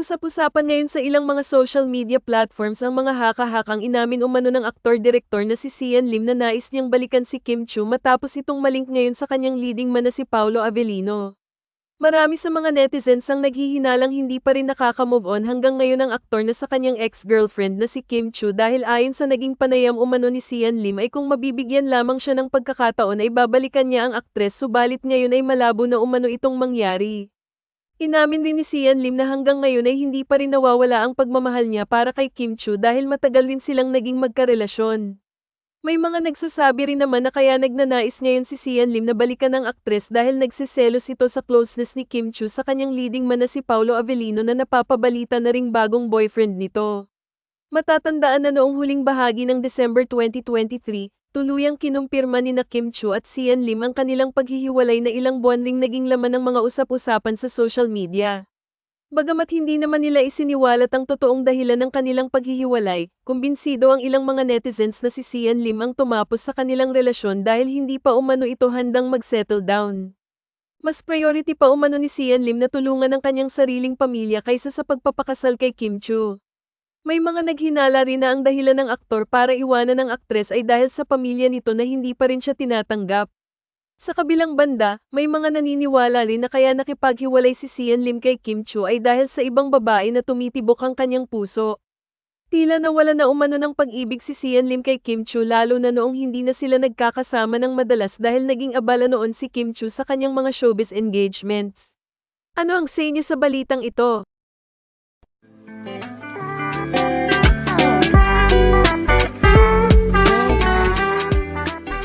Usap-usapan ngayon sa ilang mga social media platforms ang mga haka-hakang inamin umano ng aktor-direktor na si Sian Lim na nais niyang balikan si Kim Chu matapos itong malink ngayon sa kanyang leading man na si Paulo Avellino. Marami sa mga netizens ang naghihinalang hindi pa rin nakaka-move on hanggang ngayon ang aktor na sa kanyang ex-girlfriend na si Kim Chu dahil ayon sa naging panayam umano ni Sian Lim ay kung mabibigyan lamang siya ng pagkakataon ay babalikan niya ang aktres subalit ngayon ay malabo na umano itong mangyari. Inamin rin ni Sian Lim na hanggang ngayon ay hindi pa rin nawawala ang pagmamahal niya para kay Kim Chu dahil matagal rin silang naging magkarelasyon. May mga nagsasabi rin naman na kaya nagnanais ngayon si Sian Lim na balikan ang aktres dahil nagsiselos ito sa closeness ni Kim Chu sa kanyang leading man na si Paulo Avellino na napapabalita na ring bagong boyfriend nito. Matatandaan na noong huling bahagi ng December 2023, tuluyang kinumpirma ni na Kim Chu at Sian Lim ang kanilang paghihiwalay na ilang buwan ring naging laman ng mga usap-usapan sa social media. Bagamat hindi naman nila isiniwalat ang totoong dahilan ng kanilang paghihiwalay, kumbinsido ang ilang mga netizens na si Sian Lim ang tumapos sa kanilang relasyon dahil hindi pa umano ito handang mag-settle down. Mas priority pa umano ni Sian Lim na tulungan ang kanyang sariling pamilya kaysa sa pagpapakasal kay Kim Chu. May mga naghinala rin na ang dahilan ng aktor para iwanan ng aktres ay dahil sa pamilya nito na hindi pa rin siya tinatanggap. Sa kabilang banda, may mga naniniwala rin na kaya nakipaghiwalay si Sian Lim kay Kim Chu ay dahil sa ibang babae na tumitibok ang kanyang puso. Tila nawala na umano ng pag-ibig si Sian Lim kay Kim Chu lalo na noong hindi na sila nagkakasama ng madalas dahil naging abala noon si Kim Chu sa kanyang mga showbiz engagements. Ano ang say niyo sa balitang ito?